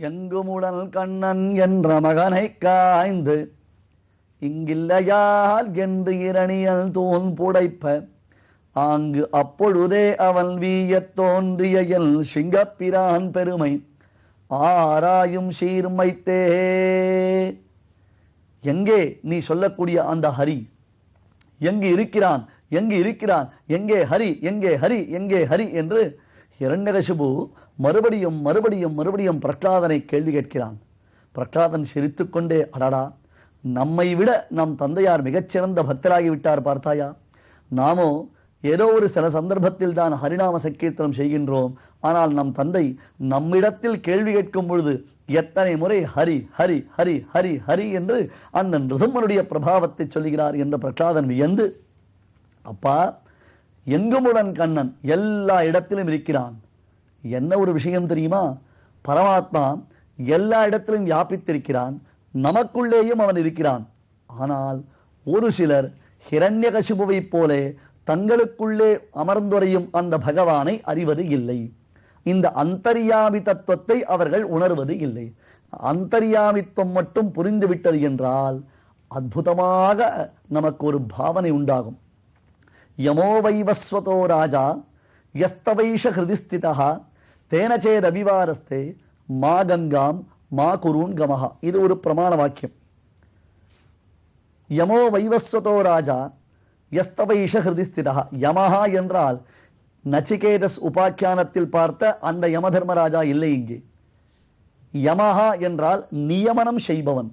எங்குமுடல் கண்ணன் என்ற மகனை காய்ந்து இங்கில்லையால் என்று இரணியல் தூண் புடைப்ப ஆங்கு அப்பொழுதே அவன் வீயத் தோன்றிய எல் சிங்கப்பிரான் பெருமை ஆராயும் சீர்மைத்தே. எங்கே நீ சொல்லக்கூடிய அந்த ஹரி? எங்கு இருக்கிறான்? எங்கு இருக்கிறான்? எங்கே ஹரி? எங்கே ஹரி? எங்கே ஹரி? என்று இரண்யகசிபு மறுபடியும் மறுபடியும் மறுபடியும் பிரகலாதனை கேள்வி கேட்கிறான். பிரகலாதன் சிரித்துக்கொண்டே அடடா நம்மை விட நம் தந்தையார் மிகச்சிறந்த பக்தராகி விட்டார் பார்த்தாயா? நாமோ ஏதோ ஒரு சில சந்தர்ப்பத்தில் தான் ஹரிநாம சங்கீர்த்தனம் செய்கின்றோம். ஆனால் நம் தந்தை நம்மிடத்தில் கேள்வி கேட்கும் பொழுது எத்தனை முறை ஹரி ஹரி ஹரி ஹரி ஹரி என்று அந்த நிருசம்மனுடைய பிரபாவத்தை சொல்கிறார் என்ற பிரகலாதன் வியந்து அப்பா எங்குமுடன் கண்ணன் எல்லா இடத்திலும் இருக்கிறான். என்ன ஒரு விஷயம் தெரியுமா? பரமாத்மா எல்லா இடத்திலும் வியாபித்திருக்கிறான். நமக்குள்ளேயும் அவன் இருக்கிறான். ஆனால் ஒரு சிலர் ஹிரண்யகசிபுவைப் போலே தங்களுக்குள்ளே அமர்ந்துரையும் அந்த பகவானை அறிவது இல்லை. இந்த அந்தரியாமி தத்துவத்தை அவர்கள் உணர்வது இல்லை. அந்தரியாமித்துவம் மட்டும் புரிந்துவிட்டது என்றால் அற்புதமாக நமக்கு ஒரு பாவனை உண்டாகும். யமோ வைவஸ்வதோ ராஜா யஸ்தவைஷ ஹிருதிஸ்திதா தேன சேரவிவாரஸ்தே மா கங்காம் மா குருன் கமஹா இது ஒரு பிரமாண வாக்கியம் யமோ வைவஸ்வதோ ராஜா யஸ்தவைஷ ஹிருதிஸ்திதா யமஹா என்றால் நச்சிகேதஸ் உபாக்கியானத்தில் பார்த்த அந்த யம தர்மராஜா இல்லை இங்கே. யமஹா என்றால் நியமனம் செய்பவன்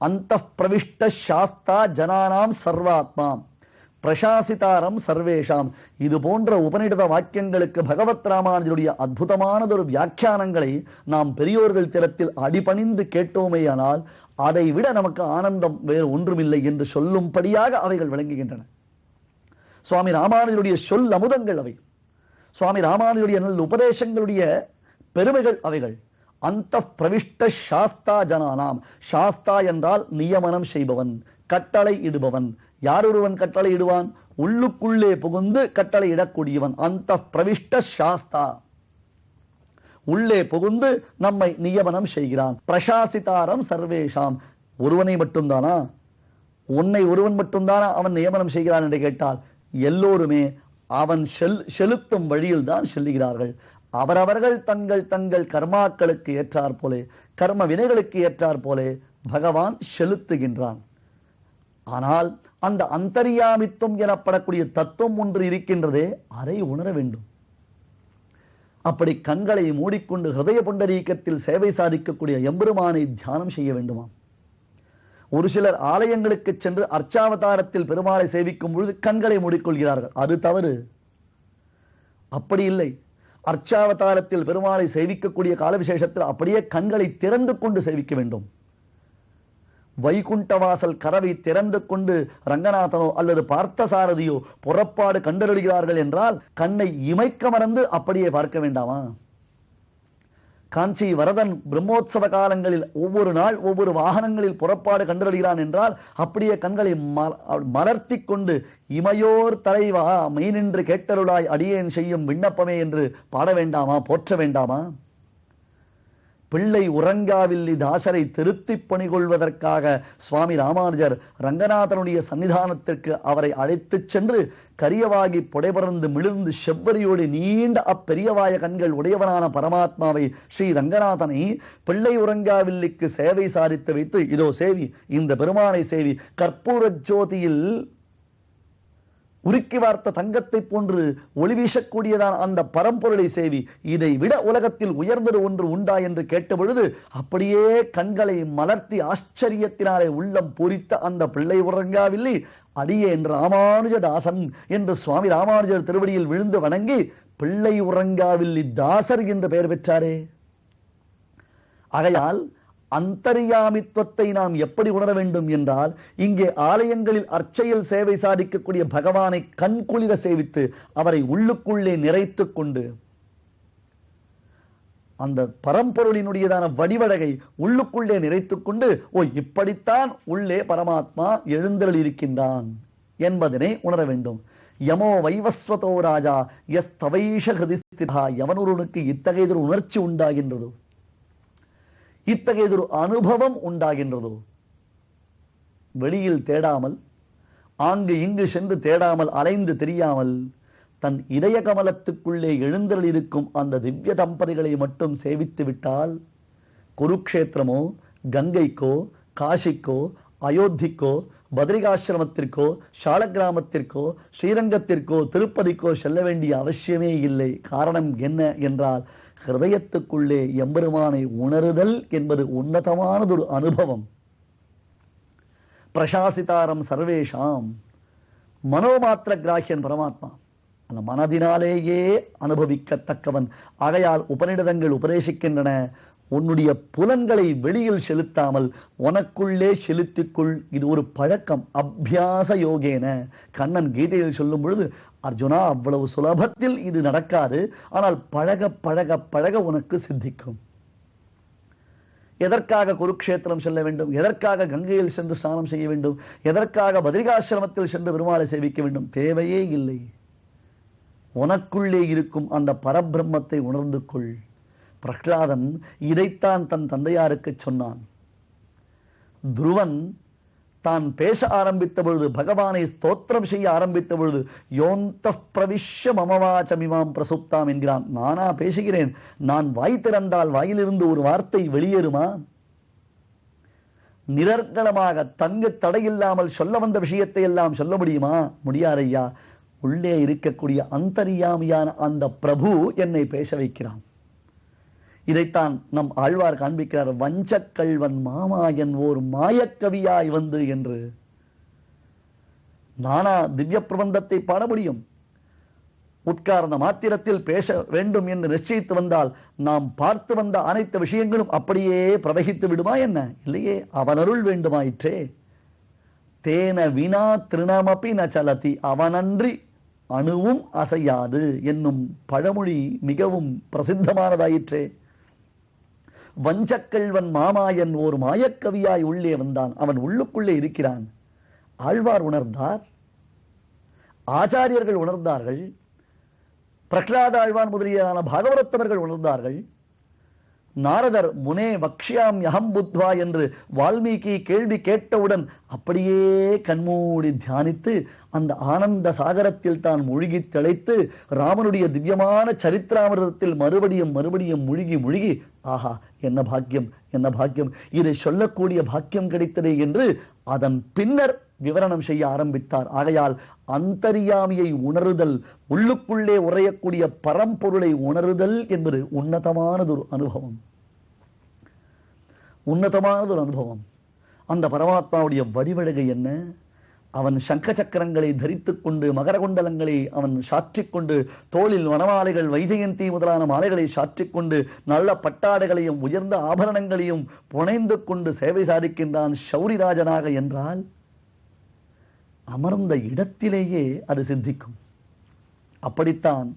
அந்த பிரவிஷ்ட சாஸ்தா ஜனானாம் சர்வாத்மாம். பிரசாசிதாரம் சர்வேஷாம். இது போன்ற உபநிடத வாக்கியங்களுக்கு பகவத் ராமானுஜருடைய அற்புதமானதொரு வியாக்கியானங்களை நாம் பெரியோர்கள் திறத்தில் அடிபணிந்து கேட்டோமேயானால் அதை விட நமக்கு ஆனந்தம் வேறு ஒன்றுமில்லை என்று சொல்லும்படியாக அவைகள் விளங்குகின்றன. சுவாமி ராமானுஜருடைய சொல் அமுதங்கள் அவை. சுவாமி ராமானுஜருடைய நல்ல உபதேசங்களுடைய பெருமைகள் அவைகள். அந்த பிரவிஷ்ட சாஸ்தா ஜனானாம். சாஸ்தா என்றால் நியமனம் செய்பவன் கட்டளை இடுபவன் யார் ஒருவன் கட்டளை இடுவான்? உள்ளுக்குள்ளே புகுந்து கட்டளை இடக்கூடியவன். அந்த பிரவிஷ்ட சாஸ்தா. உள்ளே புகுந்து நம்மை நியமனம் செய்கிறான். பிரசாசிதாரம் சர்வேஷாம். ஒருவனை மட்டும்தானா? உன்னை ஒருவன் மட்டும்தானா அவன் நியமனம் செய்கிறான் என்று கேட்டால் எல்லோருமே அவன் செல் செலுத்தும் வழியில் தான் செல்லுகிறார்கள் அவரவர்கள் தங்கள் தங்கள் கர்மாக்களுக்கு ஏற்றார் போலே கர்ம வினைகளுக்கு ஏற்றார் போலே பகவான் செலுத்துகின்றான். ஆனால் அந்த அந்தரியாமித்துவம் எனப்படக்கூடிய தத்துவம் ஒன்று இருக்கின்றதே அதை உணர வேண்டும். அப்படி கண்களை மூடிக்கொண்டு ஹிருதய புண்டரீக்கத்தில் சேவை சாதிக்கக்கூடிய எம்பெருமானை தியானம் செய்ய வேண்டுமா ஒரு சிலர் ஆலயங்களுக்கு சென்று அர்ச்சாவதாரத்தில் பெருமாளை சேவிக்கும் பொழுது கண்களை மூடிக்கொள்கிறார்கள். அது தவறு. அப்படி இல்லை. அர்ச்சாவதாரத்தில் பெருமாளை சேவிக்கக்கூடிய கால விசேஷத்தில் அப்படியே கண்களை திறந்து கொண்டு சேவிக்க வேண்டும். வைகுண்டவாசல் கதவை திறந்து கொண்டு ரங்கநாதனோ அல்லது பார்த்தசாரதியோ புறப்பாடு கண்டறிகிறார்கள் என்றால் கண்ணை இமைக்க மறந்து அப்படியே பார்க்க வேண்டாமா? காஞ்சி வரதன் பிரம்மோத்சவ காலங்களில் ஒவ்வொரு நாள் ஒவ்வொரு வாகனங்களில் புறப்பாடு கண்டறிகிறான் என்றால் அப்படியே கண்களை மலர்த்தி கொண்டு இமையோர் தலைவா மெய்நின்று கேட்டருளாய் அடியேன் செய்யும் விண்ணப்பமே என்று பாட வேண்டாமா? போற்ற வேண்டாமா? பிள்ளை உறங்காவில்லி தாசரை திருத்திப் பணிகொள்வதற்காக சுவாமி ராமானுஜர் ரங்கநாதனுடைய சன்னிதானத்திற்கு அவரை அழைத்துச் சென்று கரியவாகி புடைபறந்து மிழுந்து செவ்வரியோடு நீண்ட அப்பெரியவாய கண்கள் உடையவனான பரமாத்மாவை ஸ்ரீ ரங்கநாதனை பிள்ளை உறங்காவில்லிக்கு சேவை சாதித்து வைத்து இதோ சேவி இந்த பெருமானை சேவி கற்பூர ஜோதியில் உருக்கி வார்த்த தங்கத்தை போன்று ஒளி வீசக்கூடியதான அந்த பரம்பொருளை சேவி இதை விட உலகத்தில் உயர்ந்தது ஒன்று உண்டா என்று கேட்டபொழுது அப்படியே கண்களை மலர்த்தி ஆச்சரியத்தினாலே உள்ளம் பூரித்த அந்த பிள்ளை உறங்காவில்லை. அடியேன் ராமானுஜதாசன் என்று சுவாமி ராமானுஜர் திருவடியில் விழுந்து வணங்கி பிள்ளை உறங்காவில்லி தாசர் என்று பெயர் பெற்றாரே. ஆகையால் அந்தரியாமித்துவத்தை நாம் எப்படி உணர வேண்டும் என்றால் இங்கே ஆலயங்களில் அர்ச்சையில் சேவை சாதிக்கக்கூடிய பகவானை கண்குளிர சேவித்து அவரை உள்ளுக்குள்ளே நிறைத்துக் கொண்டு அந்த பரம்பொருளினுடையதான வடிவடகை உள்ளுக்குள்ளே நிறைத்துக் கொண்டு ஓ இப்படித்தான் உள்ளே பரமாத்மா எழுந்தருள் இருக்கின்றான் என்பதனை உணர வேண்டும். யமோ வைவஸ்வதோ ராஜா எஸ் தவைஷ ஹிருதிஸ்திதா எவனொருவனுக்கு இத்தகையதொரு உணர்ச்சி உண்டாகின்றதோ. இத்தகையதொரு அனுபவம் உண்டாகின்றதோ? வெளியில் தேடாமல் ஆங்கு இங்கு சென்று தேடாமல் அலைந்து தெரியாமல் தன் இதய கமலத்துக்குள்ளே எழுந்தருளிருக்கும் அந்த திவ்ய தம்பதிகளை மட்டும் சேவித்து விட்டால் குருக்ஷேத்திரமோ கங்கைக்கோ காசிக்கோ அயோத்திக்கோ பத்ரிகாசிரமத்திற்கோ சாலக்கிராமத்திற்கோ ஸ்ரீரங்கத்திற்கோ திருப்பதிக்கோ செல்ல வேண்டிய அவசியமே இல்லை. காரணம் என்ன என்றால் ஹிருதயத்துக்குள்ளே எம்பெருமானை உணருதல் என்பது உன்னதமானதொரு அனுபவம். பிரசாசிதாரம் சர்வேஷாம். மனோமாத்திர கிராகியன் பரமாத்மா. அந்த மனதினாலேயே அனுபவிக்கத்தக்கவன். ஆகையால் உபநிடதங்கள் உபதேசிக்கின்றன. உன்னுடைய புலன்களை வெளியில் செலுத்தாமல் உனக்குள்ளே செலுத்திக்குள். இது ஒரு பழக்கம். அபியாச யோகேன. கண்ணன் கீதையில் சொல்லும் பொழுது அர்ஜுனா அவ்வளவு சுலபத்தில் இது நடக்காது. ஆனால் பழக பழக பழக உனக்கு சித்திக்கும். எதற்காக குருக்ஷேத்திரம் செல்ல வேண்டும்? எதற்காக கங்கையில் சென்று ஸ்நானம் செய்ய வேண்டும்? எதற்காக பதிரிகாசிரமத்தில் சென்று பெருமாளை சேவிக்க வேண்டும்? தேவையே இல்லை. உனக்குள்ளே இருக்கும் அந்த பரபிரம்மத்தை உணர்ந்து கொள். பிரகலாதன் இதைத்தான் தன் தந்தையாருக்கு சொன்னான். துருவன் தான் பேச ஆரம்பித்த பொழுது பகவானை ஸ்தோத்திரம் செய்ய ஆரம்பித்த பொழுது யோந்த பிரவிஷ்ய மமவாச்சமிமாம் பிரசுப்தாம் என்கிறான். நானா பேசுகிறேன் நான் வாய் திறந்தால் வாயிலிருந்து ஒரு வார்த்தை வெளியேறுமா? நிரர்களமாக தங்கு தடையில்லாமல் சொல்ல வந்த விஷயத்தை எல்லாம் சொல்ல முடியுமா? முடியாதையா உள்ளே இருக்கக்கூடிய அந்தரியாமியான அந்த பிரபு என்னை பேச வைக்கிறான். இதைத்தான் நம் ஆழ்வார் காண்பிக்கிறார். வஞ்சக்கல்வன் மாமாயன் ஓர் மாயக்கவியாய் வந்து என்று. நானா திவ்ய பிரபந்தத்தை பாட முடியும்? உட்கார்ந்த மாத்திரத்தில் பேச வேண்டும் என்று நிச்சயித்து வந்தால் நாம் பார்த்து வந்த அனைத்து விஷயங்களும் அப்படியே பிரவகித்து விடுமா என்ன? இல்லையே அவனருள் வேண்டுமாயிற்றே. தேன வினா திருணமபி ந அவனன்றி அணுவும் அசையாது என்னும் பழமொழி மிகவும் பிரசித்தமானதாயிற்றே. வஞ்சக்கல்வன் மாமாயன் ஓர் மாயக்கவியாய் உள்ளே வந்தான். அவன் உள்ளுக்குள்ளே இருக்கிறான். ஆழ்வார் உணர்ந்தார். ஆச்சாரியர்கள் உணர்ந்தார்கள். பிரகலாத ஆழ்வான் முதலியான பாகவரத்தவர்கள் உணர்ந்தார்கள். நாரதர் முனே வக்ஷியாம் யகம் புத்வா என்று வால்மீகி கேள்வி கேட்டவுடன் அப்படியே கண்மூடி தியானித்து அந்த ஆனந்த சாகரத்தில் தான் மூழ்கி திளைத்து ராமனுடைய திவ்யமான சரித்திராமிரதத்தில் மறுபடியும் மறுபடியும் முழுகி முழுகி ஆஹா என்ன பாக்கியம் என்ன பாக்கியம் இதை சொல்லக்கூடிய பாக்கியம் கிடைத்ததே என்று அதன் பின்னர் விவரணம் செய்ய ஆரம்பித்தார். ஆகையால் அந்தரியாமியை உணருதல் உள்ளுக்குள்ளே உறையக்கூடிய பரம்பொருளை உணருதல் என்பது உன்னதமானதொரு அனுபவம். உன்னதமானதொரு அனுபவம். அந்த பரமாத்மாவுடைய வடிவழகு என்ன? அவன் சங்க சக்கரங்களை தரித்துக் கொண்டு மகரகுண்டலங்களை அவன் சாற்றிக்கொண்டு தோளில் வனமாலைகள் வைஜெயந்தி முதலான மாலைகளை சாற்றிக்கொண்டு நல்ல பட்டாடைகளையும் உயர்ந்த ஆபரணங்களையும் புனைந்து கொண்டு சேவை சாதிக்கின்றான் சௌரிராஜனாக என்றால் அமர்ந்த இடத்திலேயே அது சித்திக்கும். அப்படித்தான்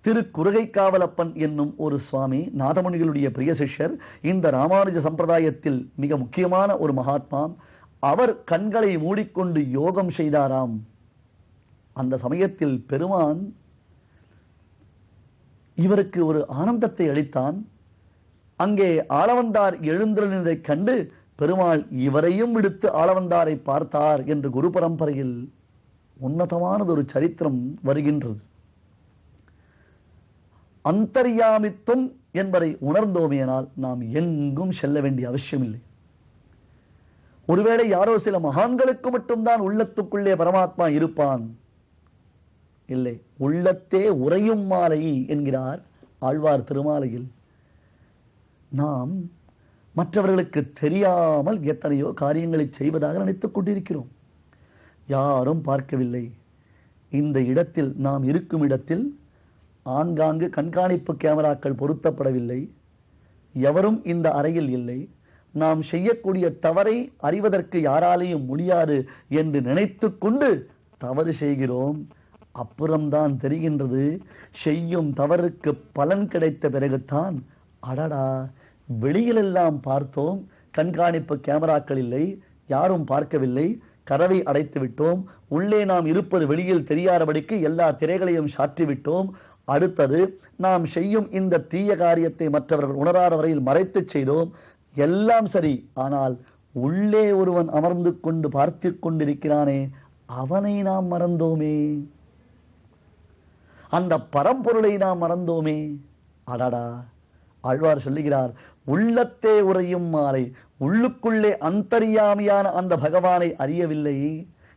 திரு குருகைக்காவலப்பன் என்னும் ஒரு சுவாமி நாதமுனிகளுடைய பிரிய சிஷ்யர் இந்த ராமானுஜ சம்பிரதாயத்தில் மிக முக்கியமான ஒரு மகாத்மா அவர் கண்களை மூடிக்கொண்டு யோகம் செய்தாராம். அந்த சமயத்தில் பெருமான் இவருக்கு ஒரு ஆனந்தத்தை அளித்தான். அங்கே ஆளவந்தார் எழுந்திருந்ததைக் கண்டு பெருமாள் இவரையும் விடுத்து ஆளவந்தாரை பார்த்தார் என்று குரு பரம்பரையில் ஒரு சரித்திரம் வருகின்றது. அந்தர்யாமித்துவம் என்பதை உணர்ந்தோமையினால் நாம் எங்கும் செல்ல வேண்டிய அவசியமில்லை. ஒருவேளை யாரோ சில மகான்களுக்கு மட்டும்தான் உள்ளத்துக்குள்ளே பரமாத்மா இருப்பான். இல்லை உள்ளத்தே உறையும் மாலை என்கிறார் ஆழ்வார் திருமாலையில். நாம் மற்றவர்களுக்கு தெரியாமல் எத்தனையோ காரியங்களை செய்வதாக நினைத்துக் கொண்டிருக்கிறோம். யாரும் பார்க்கவில்லை. இந்த இடத்தில் நாம் இருக்கும் இடத்தில் ஆங்காங்கு கண்காணிப்பு கேமராக்கள் பொருத்தப்படவில்லை. எவரும் இந்த அறையில் இல்லை. நாம் செய்யக்கூடிய தவறை அறிவதற்கு யாராலையும் முடியாது என்று நினைத்து கொண்டு தவறு செய்கிறோம். அப்புறம்தான் தெரிகின்றது. செய்யும் தவறுக்கு பலன் கிடைத்த பிறகுதான் அடடா வெளியிலெல்லாம் பார்த்தோம் கண்காணிப்பு கேமராக்கள் இல்லை யாரும் பார்க்கவில்லை கதவை அடைத்து விட்டோம் உள்ளே நாம் இருப்பது வெளியில் தெரியாதபடிக்கு எல்லா திரைகளையும் சாற்றி விட்டோம் அடுத்தது நாம் செய்யும் இந்த தீய காரியத்தை மற்றவர்கள் உணராத வரையில் மறைத்து செய்தோம் எல்லாம் சரி ஆனால் உள்ளே ஒருவன் அமர்ந்து கொண்டு பார்த்து கொண்டிருக்கிறானே அவனை நாம் மறந்தோமே. அந்த பரம்பொருளை நாம் மறந்தோமே. அடடா. ஆழ்வார் சொல்லுகிறார் உள்ளத்தே உறையும் மாலை உள்ளுக்குள்ளே அந்தரியாமியான அந்த பகவானை அறியவில்லை.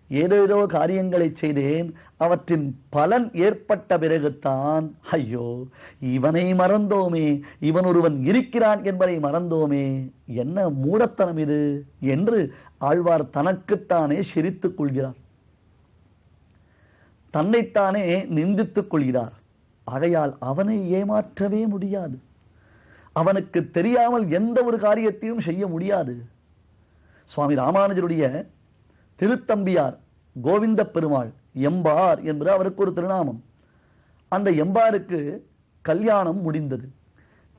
ஏதேதோ காரியங்களை செய்தேன் அவற்றின் பலன் ஏற்பட்ட பிறகுத்தான் ஐயோ இவனை மறந்தோமே இவன் ஒருவன் இருக்கிறான் என்பதை மறந்தோமே. என்ன மூடத்தனம் இது? என்று ஆழ்வார் தனக்குத்தானே சிரித்துக் கொள்கிறார். தன்னைத்தானே நிந்தித்துக் கொள்கிறார். ஆகையால் அவனை ஏமாற்றவே முடியாது. அவனுக்கு தெரியாமல் எந்த ஒரு காரியத்தையும் செய்ய முடியாது. சுவாமி ராமானுஜருடைய திருத்தம்பியார் கோவிந்த பெருமாள் எம்பார் என்பது அவருக்கு ஒரு திருநாமம். அந்த எம்பாருக்கு கல்யாணம் முடிந்தது.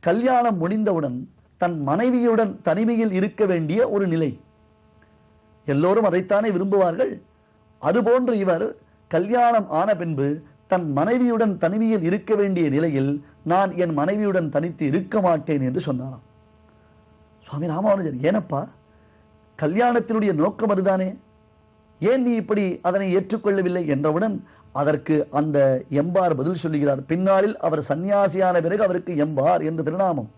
கல்யாணம் முடிந்தவுடன் தன் மனைவியுடன் தனிமையில் இருக்க வேண்டிய ஒரு நிலை. எல்லோரும் அதைத்தானே விரும்புவார்கள்? அதுபோன்று இவர் கல்யாணம் ஆன பின்பு தன் மனைவியுடன் தனிமையில் இருக்க வேண்டிய நிலையில் நான் என் மனைவியுடன் தனித்து இருக்க மாட்டேன் என்று சொன்னாராம். சுவாமி ராமானுஜர் ஏனப்பா கல்யாணத்தினுடைய நோக்கம் அதுதானே? ஏன் நீ இப்படி அதனை ஏற்றுக்கொள்ளவில்லை? என்றவுடன் அதற்கு அந்த எம்பார் பதில் சொல்லுகிறார். பின்னாளில் அவர் சன்னியாசியான பிறகு அவருக்கு எம்பார் என்று திருநாமம்.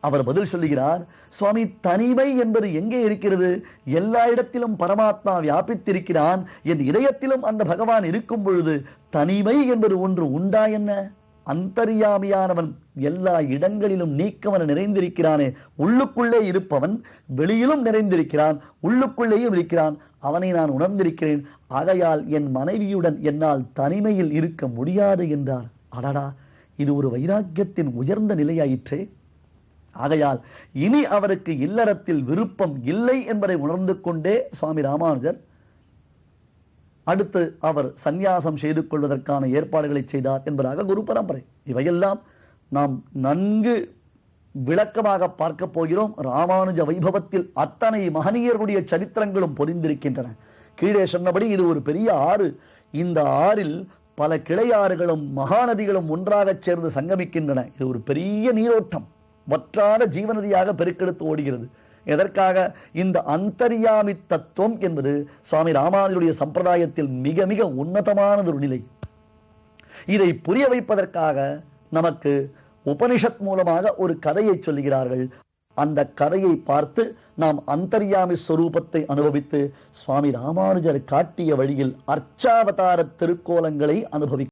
அவர் பதில் சொல்லுகிறார் சுவாமி தனிமை என்பது எங்கே இருக்கிறது? எல்லா இடத்திலும் பரமாத்மா வியாபித்திருக்கிறான். என் இதயத்திலும் அந்த பகவான் இருக்கும் பொழுது தனிமை என்பது ஒன்று உண்டா என்ன? அந்தரியாமியானவன் எல்லா இடங்களிலும் நீக்கவன் நிறைந்திருக்கிறானே. உள்ளுக்குள்ளே இருப்பவன் வெளியிலும் நிறைந்திருக்கிறான் உள்ளுக்குள்ளேயும் இருக்கிறான். அவனை நான் உணர்ந்திருக்கிறேன். ஆகையால் என் மனைவியுடன் என்னால் தனிமையில் இருக்க முடியாது என்றார். அடடா! இது ஒரு வைராக்கியத்தின் உயர்ந்த நிலையாயிற்றே. ஆகையால் இனி அவருக்கு இல்லறத்தில் விருப்பம் இல்லை என்பதை உணர்ந்து கொண்டே சுவாமி ராமானுஜர் அடுத்து அவர் சந்நியாசம் செய்து கொள்வதற்கான ஏற்பாடுகளை செய்தார் என்பதாக குரு பரம்பரை. இவையெல்லாம் நாம் நன்கு விளக்கமாக பார்க்க போகிறோம். ராமானுஜ வைபவத்தில் அத்தனை மகனியருடைய சரித்திரங்களும் பொறிந்திருக்கின்றன கீழே சொன்னபடி இது ஒரு பெரிய ஆறு. இந்த ஆறில் பல கிளையாறுகளும் மகாநதிகளும் ஒன்றாகச் சேர்ந்து சங்கமிக்கின்றன. இது ஒரு பெரிய நீரோட்டம். வற்றாத ஜீவநதியாக பெருக்கெடுத்து ஓடுகிறது. எதற்காக? இந்த அந்தரியாமி தத்துவம் என்பது சுவாமி ராமானுஜருடைய சம்பிரதாயத்தில் மிக மிக உன்னதமானது ஒரு நிலை. இதை புரிய வைப்பதற்காக நமக்கு உபனிஷத் மூலமாக ஒரு கதையை சொல்லுகிறார்கள். அந்த கதையை பார்த்து நாம் அந்தர்யாமி ஸ்வரூபத்தை அனுபவித்து சுவாமி ராமானுஜர் காட்டிய வழியில் அர்ச்சாவதார திருக்கோலங்களை அனுபவிக்க